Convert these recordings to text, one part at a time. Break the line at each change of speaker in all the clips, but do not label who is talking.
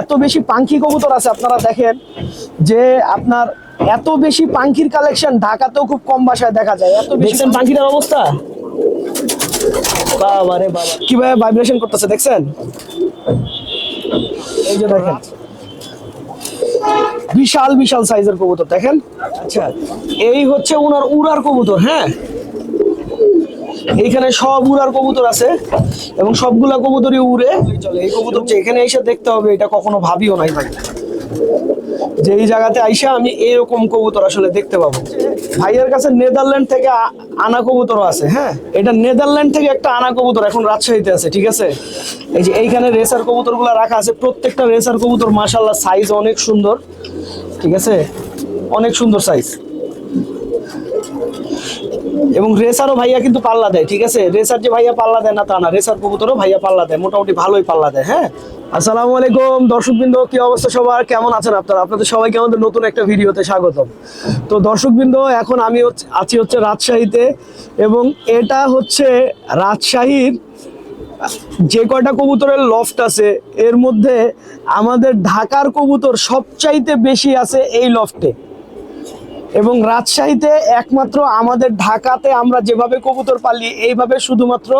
এত বেশি পাঙ্খি কবুতর আছে আপনারা দেখেন যে আপনার এত বেশি পাঙ্খির কালেকশন ঢাকাতেও খুব কম বাসায় দেখা যায়। এত বেশি
পাখিটার অবস্থা? বাবা। রে বাবা
কীভাবে ভাইব্রেশন করতেছে দেখছেন? এই যে দেখেন। বিশাল বিশাল সাইজের কবুতর দেখেন?
আচ্ছা
এই হচ্ছে উনার উড়ার কবুতর হ্যাঁ? এইখানে সব উড়ার কবুতর আছে এবং সবগুলা কবুতরই উড়ে চলে। এই কবুতর যে এখানে এসে দেখতে হবে, এটা কখনো ভাবিও নাই ভাই। যে এই জায়গাতে আইসা আমি এরকম কবুতর আসলে দেখতে পাবো। ভাইয়ের কাছে নেদারল্যান্ড থেকে আনা কবুতরও আছে হ্যাঁ? এটা নেদারল্যান্ড থেকে একটা আনা কবুতর এখন রাজশাহীতে আছে, ঠিক আছে? এই যে এইখানে রেসার কবুতর কবুতরগুলো রাখা আছে, প্রত্যেকটা রেসার কবুতর মাশাল্লাহ সাইজ অনেক সুন্দর, ঠিক আছে? অনেক সুন্দর সাইজ এবং রেসারও ভাইয়া কিন্তু পাল্লা দেয়, ঠিক আছে? রেসার যে ভাইয়া পাল্লা দেয় না তা না, রেসার কবুতরও ভাইয়া পাল্লা দেয়, মোটামুটি ভালোই পাল্লা দেয় হ্যাঁ? আসসালামু আলাইকুম, দর্শকবৃন্দ, কি অবস্থা সবার? কেমন আছেন আপনারা? আপনাদের সবাইকে আমাদের নতুন একটা ভিডিওতে স্বাগতম। তো দর্শকবৃন্দ, এখন আমি আছি হচ্ছে রাজশাহীতে এবং এটা হচ্ছে রাজশাহীর যে কয়টা কবুতরের লফট আছে, এর মধ্যে আমাদের ঢাকার কবুতর সবচাইতে বেশি আছে এই লফটে এবং রাজশাহীতে একমাত্র আমাদের ঢাকাতে আমরা যেভাবে কবুতর পালি, এইভাবে শুধুমাত্র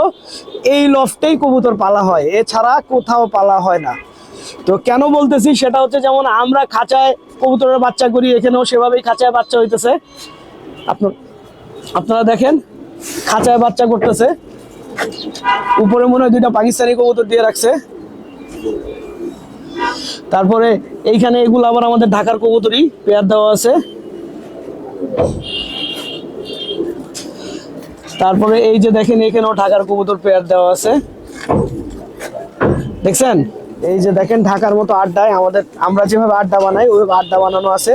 এই লফটেই কবুতর পালা হয়। এছাড়া কোথাও পালা হয় না। তো কেন বলতেছি, সেটা হচ্ছে যেমন আমরা খাঁচায় কবুতরের বাচ্চা করি, এখানেও সেভাবেই খাঁচায় বাচ্চা হইতেছে। আপনার, আপনারা দেখেন, খাঁচায় বাচ্চা করতেছে। উপরে মনে হয় দুইটা পাকিস্তানি কবুতর দিয়ে রাখছে। তারপরে এইখানে এগুলো আবার আমাদের ঢাকার কবুতরই পেয়ার দেওয়া আছে। তারপরে এই যে দেখেন, এখানেও ঢাকার কবুতর পেয়ার দেওয়া আছে। দেখছেন? এই যে দেখেন, ঢাকার মতো আড্ডায় আমাদের আমরা যেভাবে আড্ডা বানাই, ওইভাবে আড্ডা বানানো আছে।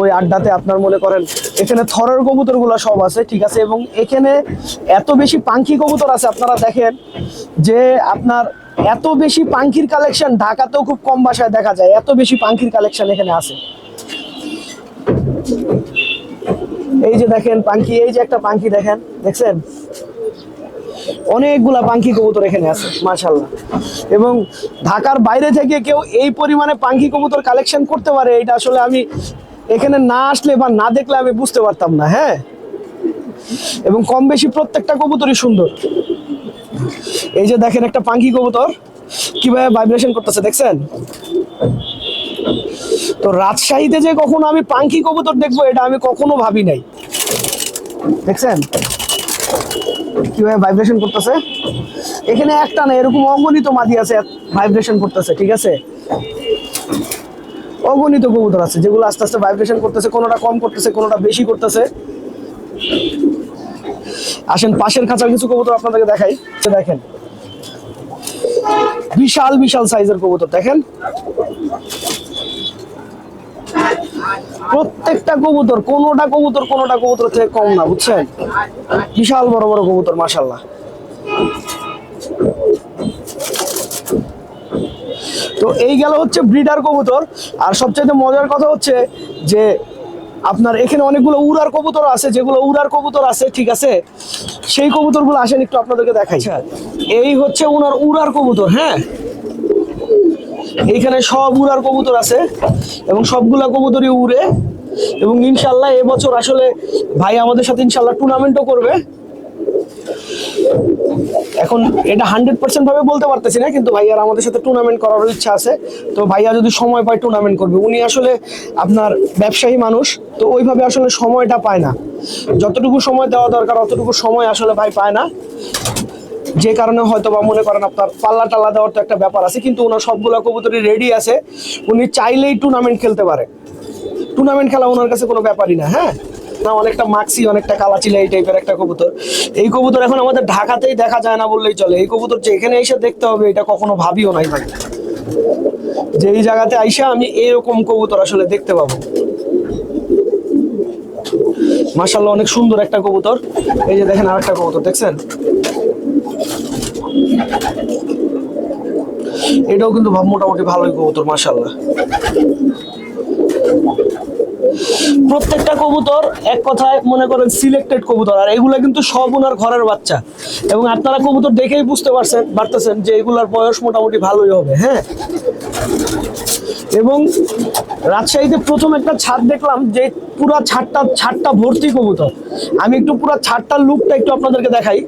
ওই আড্ডাতে আপনার মনে করেন, এখানে থরের কবুতরগুলো সব আছে, ঠিক আছে? এবং এখানে এত বেশি পাঙ্খি কবুতর আছে, আপনারা দেখেন যে আপনার এত বেশি পাঙ্খির কালেকশন ঢাকাতেও খুব কম বাসায় দেখা যায়। এত বেশি পাঙ্খির কালেকশন এখানে আছে। এই যে দেখেন পাঙ্কি, এই যে একটা পাঙ্খি দেখেন, দেখছেন? অনেকগুলা পাঙ্খি কবুতর এখানে আছে মাশাল্লাহ এবং ঢাকার বাইরে থেকে কেউ এই পরিমাণে পাঙ্খি কবুতর কালেকশন করতে পারে, এটা আসলে আমি এখানে না আসলে বা না দেখলে আমি বুঝতে পারতাম না হ্যাঁ? এবং কম বেশি প্রত্যেকটা কবুতরই সুন্দর। এই যে দেখেন একটা পাঙ্খি কবুতর, কীভাবে ভাইব্রেশন করতেছে, দেখছেন? তো রাজশাহীতে যে কখনো আমি পাঙ্খি কবুতর দেখব, এটা আমি কখনো ভাবি নাই। দেখছেন? কীভাবে ভাইব্রেশন করতেছে? এখানে একটা না, এরকম অগণিত মাদি আছে ভাইব্রেশন করতেছে, ঠিক আছে? অগণিত কবুতর আছে, যেগুলো আস্তে আস্তে ভাইব্রেশন করতেছে, কোনোটা কম করতেছে, কোনোটা বেশি করতেছে। আসেন, পাশের খাঁচার কিছু কবুতর আপনাদেরকে দেখাই দেখেন। বিশাল বিশাল সাইজের কবুতর, দেখেন? প্রত্যেকটা কবুতর কোনোটা কবুতর কোনোটা কবুতর থেকে কম না বুঝছেন? বিশাল বড় বড় কবুতর মাশাল্লাহ তো এই গেল হচ্ছে ব্রিডার কবুতর আর সবচাইতে মজার কথা হচ্ছে যে আপনার এখানে অনেকগুলো উড়ার কবুতর আছে যেগুলো উড়ার কবুতর আছে ঠিক আছে? সেই কবুতরগুলো আসেন একটু আপনাদেরকে দেখাই। এই হচ্ছে উনার উড়ার কবুতর হ্যাঁ? এইখানে সব উড়ার কবুতর আছে এবং সবগুলা কবুতরই উড়ে এবং ইনশাল্লাহ এবছর আসলে ভাই আমাদের সাথে ইনশাল্লাহ টুর্নামেন্টও করবে। এখন এটা হান্ড্রেড পার্সেন্ট ভাবে বলতে পারতেছি না, কিন্তু ভাইয়ার আমাদের সাথে টুর্নামেন্ট করারও ইচ্ছা আছে। তো ভাইয়া যদি সময় পায় টুর্নামেন্ট করবে, উনি আসলে আপনার ব্যবসায়ী মানুষ, তো ওইভাবে আসলে সময়টা পায় না। যতটুকু সময় দেওয়া দরকার, অতটুকু সময় আসলে ভাই পায় না। যে কারণে হয়তো বা মনে করেন আপনার পাল্লা টাল্লা দেওয়ার তো একটা ব্যাপার আছে, কিন্তু ওনার সবগুলা কবুতরই রেডি আছে। উনি চাইলেই টুর্নামেন্ট খেলতে পারে। টুর্নামেন্ট খেলা ওনার কাছে কোনো ব্যাপারই না হ্যাঁ? না, অনেকটা মাক্সি অনেকটা কালাচিলা এই টাইপের একটা কবুতর। এই কবুতর এখন আমাদের ঢাকাতেই দেখা যায় না বললেই চলে। এই কবুতর যে এখানে এসে দেখতে হবে, এটা কখনো ভাবিও নাই ভাই। যে এই জায়গাতে আইসা আমি এরকম কবুতর আসলে দেখতে পাবো। মাশাল্লাহ অনেক সুন্দর একটা কবুতর। এই যে দেখেন আরেকটা কবুতর, দেখছেন? এটাও কিন্তু মোটামুটি ভালোই কবুতর মাশাল্লাহ প্রত্যেকটা কবুতর এক কথায় মনে করেন সিলেক্টেড কবুতর, আর এগুলা কিন্তু সব ওনার ঘরের বাচ্চা। এবং আপনারা কবুতর দেখেই বুঝতে পারছেন, পারতেছেন যে এগুলার বয়স মোটামুটি ভালোই হবে হ্যাঁ? এবং রাজশাহীতে প্রথম একটা ছাদ দেখলাম যে পুরা ছাদটা ছাদটা ভর্তি কবুতর। আমি একটু পুরা ছাদটার লুকটা একটু আপনাদেরকে দেখাই।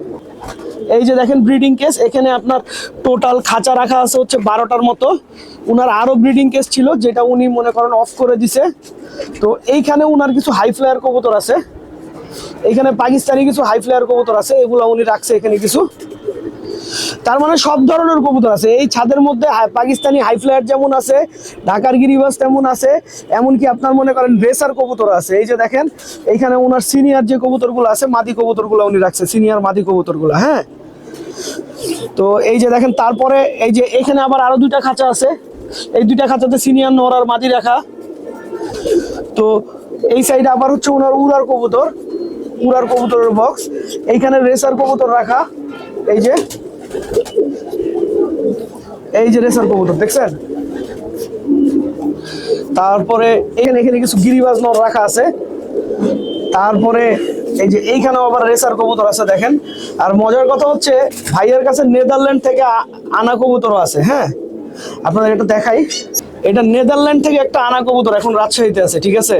এই যে দেখেন ব্রিডিং কেস এখানে আপনার টোটাল খাঁচা রাখা আছে হচ্ছে বারোটার মতো। উনার আরও ব্রিডিং কেস ছিল, যেটা উনি মনে করেন অফ করে দিছে। তো এইখানে উনার কিছু হাই ফ্লায়ার কবুতর আছে। এখানে পাকিস্তানি কিছু হাই ফ্লায়ার কবুতর আছে, এগুলো উনি রাখছে এখানে কিছু। তার মানে সব ধরনের কবুতর আছে। এই ছাদের মধ্যে পাকিস্তানি হাই ফ্লায়ার যেমন আছে, ঢাকার গিরিবাস তেমন আছে, এমনকি আপনার মনে করেন রেসার কবুতর আছে। এই যে দেখেন এইখানে ওনার সিনিয়র যে কবুতরগুলো আছে, মাদি কবুতরগুলো উনি রাখছে সিনিয়র মাদি কবুতরগুলো হ্যাঁ? তো এই যে দেখেন, তারপরে এই যে এখানে আবার আরও দুইটা খাঁচা আছে। এই দুইটা খাঁচাতে সিনিয়র নর আর মাদি রাখা। তো এই সাইডে আবার হচ্ছে ওনার উড়ার কবুতর, উড়ার কবুতরের বক্স এইখানে রেসার কবুতর রাখা। এই যে এই যে রেসার কবুতর, দেখছেন? তারপরে এখানে এখানে কিছু গিরিবাজ নর রাখা আছে। তারপরে এই যে এইখানেও আবার রেসার কবুতর আছে দেখেন। আর মজার কথা হচ্ছে, ভাইয়ের কাছে নেদারল্যান্ড থেকে আনা কবুতরও আছে হ্যাঁ? আপনাদের এটা দেখাই। এটা নেদারল্যান্ড থেকে একটা আনা কবুতর এখন রাজশাহীতে আছে, ঠিক আছে?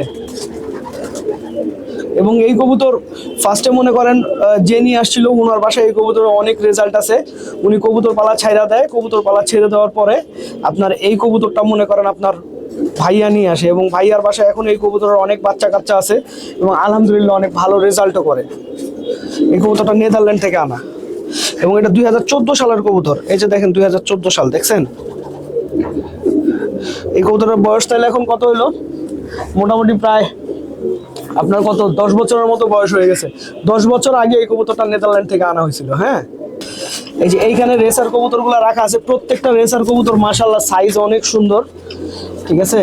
এবং এই কবুতর ফার্স্টে মনে করেন যে নিয়ে আসছিল ওনার বাসায় এই কবুতরের অনেক রেজাল্ট আছে। উনি কবুতর পালা ছাইরা দেয়, কবুতর পালা ছেড়ে দেওয়ার পরে আপনার এই কবুতরটা মনে করেন আপনার ভাইয়া নিয়ে আসে এবং ভাইয়ার বাসায় এখন এই কবুতরের অনেক বাচ্চা কাচ্চা আছে এবং আলহামদুলিল্লাহ অনেক ভালো রেজাল্টও করে। এই কবুতরটা নেদারল্যান্ড থেকে আনা। এবং এটা দুই হাজার চোদ্দ সালের কবুতর। এই যে দেখেন দুই হাজার চোদ্দ সাল, দেখছেন? এই কবুতরের বয়স তাহলে এখন কত হইল? মোটামুটি প্রায় আপনার কত? দশ বছরের মতো বয়স হয়ে গেছে। দশ বছর আগে এই কবুতরটা নেদারল্যান্ড থেকে আনা হয়েছিল হ্যাঁ? এই যে এইখানে রেসার কবুতরগুলো রাখা আছে, প্রত্যেকটা রেসার কবুতর মাশাল্লাহ সাইজ অনেক সুন্দর, ঠিক আছে?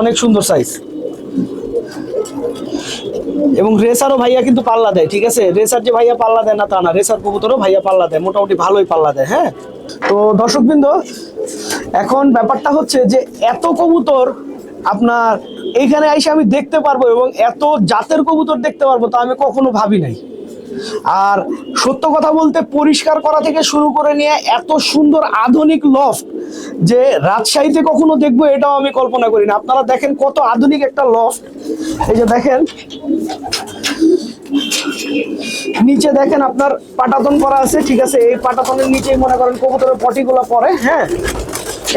অনেক সুন্দর সাইজ এবং রেসারও ভাইয়া কিন্তু পাল্লা দেয়, ঠিক আছে? রেসার যে ভাইয়া পাল্লা দেয় না তা না রেসার কবুতরও ভাইয়া পাল্লা দেয়, মোটামুটি ভালোই পাল্লা দেয় হ্যাঁ? তো দর্শকবৃন্দ, এখন ব্যাপারটা হচ্ছে যে এত কবুতর আপনার, এইখানে এসে আমি দেখতে পারব এবং এত জাতের কবুতর দেখতে পারব তা আমি কখনো ভাবি নাই। আর সত্য কথা বলতে পরিষ্কার করা থেকে শুরু করে নিয়ে এত সুন্দর আধুনিক লফট যে রাজশাহীতে কখনো দেখব এটাও আমি কল্পনা করি না। আপনারা দেখেন কত আধুনিক একটা লফট এই যে দেখেন, নিচে দেখেন আপনার পাটাতন করা আছে, ঠিক আছে? এই পাটাতনের নিচেই মনে করেন কবুতরের পটিগুলো পরে হ্যাঁ?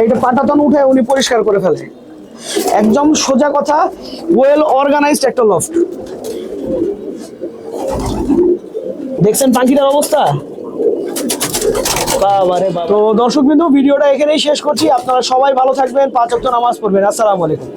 এইটা পাটাতন উঠে উনি পরিষ্কার করে ফেলে। একদম সোজা কথা ওয়েল অর্গানাইজড একটা লফট দেখছেন পাখিটার অবস্থা। তো দর্শক বিন্দু ভিডিওটা এখানেই শেষ করছি। আপনারা সবাই ভালো থাকবেন। পাঁচ নামাজ পড়বেন। আসসালামু আলাইকুম।